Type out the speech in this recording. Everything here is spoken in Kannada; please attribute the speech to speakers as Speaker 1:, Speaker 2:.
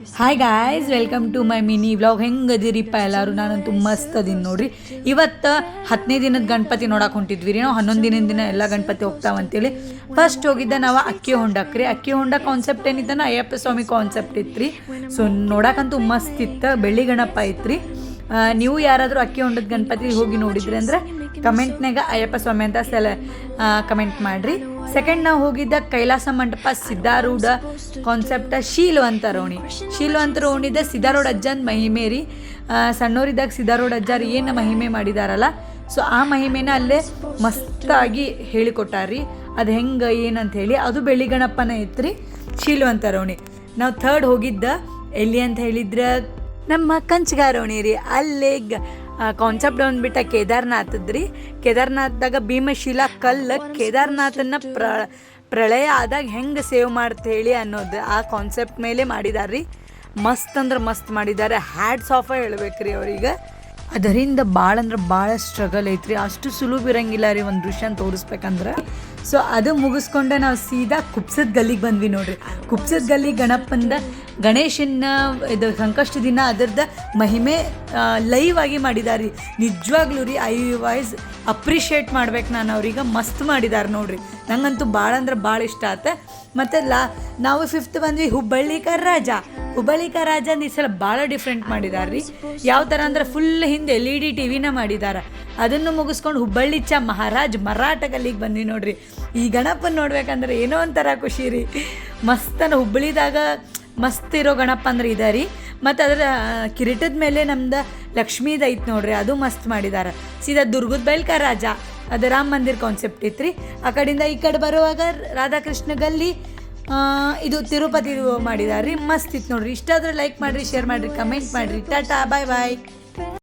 Speaker 1: Hi guys welcome to my mini vlog ಹೆಂಗೆ ಅದಿರಿಪ್ಪ ಎಲ್ಲರೂ? ನಾನಂತೂ ಮಸ್ತ್ ಅದೀನಿ ನೋಡ್ರಿ. ಇವತ್ತು ಹತ್ತನೇ ದಿನದ ಗಣಪತಿ ನೋಡಕ್ಕೆ ಹೊಂಟಿದ್ವಿ ರೀ ನಾವು ಹನ್ನೊಂದು ದಿನದ ದಿನ ಎಲ್ಲ ಗಣಪತಿ ಹೋಗ್ತಾವಂತೇಳಿ ಫಸ್ಟ್ ಹೋಗಿದ್ದ ನಾವು ಅಕ್ಕಿ ಹೊಂಡಕ್ಕೆ ರೀ. ಅಕ್ಕಿ ಹೊಂಡ ಕಾನ್ಸೆಪ್ಟ್ ಏನಿದ್ದಾನ ಅಯ್ಯಪ್ಪ ಸ್ವಾಮಿ ಕಾನ್ಸೆಪ್ಟ್ ಇತ್ತು ರೀ ಸೊ ನೋಡಕ್ಕಂತೂ ಮಸ್ತ್ ಇತ್ತು. ಬೆಳ್ಳಿ ಗಣಪ ಇತ್ತು ಆ, ನೀವು ಯಾರಾದರೂ ಅಕ್ಕಿ ಹೊಂಡದ ಗಣಪತಿ ಹೋಗಿ ನೋಡಿದ್ರಿ ಅಂದ್ರೆ ಕಮೆಂಟ್ನಾಗ ಅಯ್ಯಪ್ಪ ಸ್ವಾಮಿ ಅಂತ ಸೆಲೆ ಕಮೆಂಟ್ ಮಾಡಿರಿ. ಸೆಕೆಂಡ್ ನಾವು ಹೋಗಿದ್ದ ಕೈಲಾಸ ಮಂಟಪ ಸಿದ್ಧಾರೂಢ ಕಾನ್ಸೆಪ್ಟ ಶೀಲವಂತ ರೋಣಿ ಶೀಲವಂತ ರೋಣಿದ ಸಿದ್ಧಾರೂಢ ಅಜ್ಜನ ಮಹಿಮೆ ರೀ. ಸಣ್ಣವರಿದ್ದಾಗ ಸಿದ್ಧಾರೂಢ ಅಜ್ಜಾರು ಏನು ಮಹಿಮೆ ಮಾಡಿದಾರಲ್ಲ ಸೊ ಆ ಮಹಿಮೆನ ಅಲ್ಲೇ ಮಸ್ತಾಗಿ ಹೇಳಿಕೊಟ್ಟಾರ್ರಿ. ಅದು ಹೆಂಗೆ, ಏನಂತ ಹೇಳಿ, ಅದು ಬೆಳ್ಳಿ ಇತ್ತು ರೀ ಶೀಲವಂತ ರೋಣಿ ನಾವು ಥರ್ಡ್ ಹೋಗಿದ್ದ, ಎಲ್ಲಿ ಅಂತ ಹೇಳಿದ್ರೆ ನಮ್ಮ ಕಂಚಗಾರೋಣಿ ರೀ. ಅಲ್ಲೇ ಗ ಕಾನ್ಸೆಪ್ಟ್ ಬಂದ್ಬಿಟ್ಟ ಕೇದಾರ್ನಾಥದ್ ರೀ. ಕೇದಾರ್ನಾಥ್ದಾಗ ಭೀಮಶಿಲಾ ಕಲ್ಲು ಕೇದಾರ್ನಾಥನ್ನ ಪ್ರ, ಪ್ರಳಯ ಆದಾಗ ಹೆಂಗೆ ಸೇವ್ ಮಾಡ್ತ ಹೇಳಿ ಅನ್ನೋದು ಆ ಕಾನ್ಸೆಪ್ಟ್ ಮೇಲೆ ಮಾಡಿದಾರೆ ರೀ. ಮಸ್ತ್ ಅಂದ್ರೆ ಮಸ್ತ್ ಮಾಡಿದ್ದಾರೆ ಹ್ಯಾಡ್ಸ್ ಆಫ ಹೇಳ್ಬೇಕು ರೀ ಅವ್ರಿಗೆ. ಅದರಿಂದ ಭಾಳ ಅಂದ್ರೆ ಭಾಳ ಸ್ಟ್ರಗಲ್ ಐತ್ರಿ. ಅಷ್ಟು ಸುಲಭ ಇರಂಗಿಲ್ಲ ರೀ ಒಂದು ದೃಶ್ಯನ ತೋರಿಸ್ಬೇಕಂದ್ರೆ. ಸೊ ಅದು ಮುಗಿಸ್ಕೊಂಡೆ ನಾವು ಸೀದಾ ಕುಪ್ಸದ ಗಲ್ಲಿಗೆ ಬಂದ್ವಿ ನೋಡ್ರಿ. ಕುಪ್ಸದ ಗಲ್ಲಿ ಗಣಪಂದ ಗಣೇಶನ ಇದು ಸಂಕಷ್ಟ ದಿನ ಅದರದ ಮಹಿಮೆ ಲೈವ್ ಆಗಿ ಮಾಡಿದಾರೆ. ರೀ ನಿಜವಾಗ್ಲೂ ರೀ ಐ ವಾಯ್ಸ್ ಅಪ್ರಿಷಿಯೇಟ್ ಮಾಡ್ಬೇಕು ನಾನು ಅವ್ರಿಗೆ, ಮಸ್ತ್ ಮಾಡಿದಾರೆ ನೋಡ್ರಿ. ನಂಗಂತೂ ಭಾಳ ಅಂದ್ರೆ ಭಾಳ ಇಷ್ಟ ಆತ. ಮತ್ತು ಲಾ, ನಾವು ಫಿಫ್ತ್ ಬಂದ್ವಿ ಹುಬ್ಬಳ್ಳಿ ರಾಜ. ಹುಬ್ಬಳ್ಳಿಕರ್ ರಾಜ ಈ ಸಲ ಭಾಳ ಡಿಫ್ರೆಂಟ್ ಮಾಡಿದಾರೆ ರೀ ಯಾವ ಥರ ಅಂದ್ರೆ ಫುಲ್ ಹಿಂದೆ ಎಲ್ ಇ ಡಿ ಟಿವಿನ ಮಾಡಿದ್ದಾರೆ ಅದನ್ನು ಮುಗಿಸ್ಕೊಂಡು ಹುಬ್ಬಳ್ಳಿ ಚ ಮಹಾರಾಜ್ ಮರಾಠ ಗಲ್ಲಿಗೆ ಬಂದ್ವಿ ನೋಡ್ರಿ. ಈ ಗಣಪನ ನೋಡ್ಬೇಕಂದ್ರೆ ಏನೋ ಒಂಥರ ಖುಷಿ ರೀ ಮಸ್ತನ ಹುಬ್ಬಳ್ಳಿದಾಗ ಮಸ್ತ್ ಇರೋ ಗಣಪ ಅಂದ್ರೆ ಇದೆ ರೀ. ಮತ್ತು ಅದರ ಕಿರೀಟದ ಮೇಲೆ ನಮ್ದು ಲಕ್ಷ್ಮೀದ ಐತೆ ನೋಡ್ರಿ, ಅದು ಮಸ್ತ್ ಮಾಡಿದ್ದಾರೆ ಸೀದಾ ದುರ್ಗದ ಬೈಲ್ಕ ರಾಜ, ಅದು ರಾಮ ಮಂದಿರ್ ಕಾನ್ಸೆಪ್ಟ್ ಇತ್ತು ಆ ಕಡೆಯಿಂದ ಈ ಕಡೆ ಬರುವಾಗ ರಾಧಾಕೃಷ್ಣ ಗಲ್ಲಿ ಇದು ತಿರುಪತಿ ಮಾಡಿದಾರೆ ಮಸ್ತ್ ಇತ್ತು ನೋಡ್ರಿ. ಇಷ್ಟ ಲೈಕ್ ಮಾಡಿರಿ ಶೇರ್ ಮಾಡಿರಿ ಕಮೆಂಟ್ ಮಾಡಿರಿ. ಟಾಟಾ ಬಾಯ್ ಬಾಯ್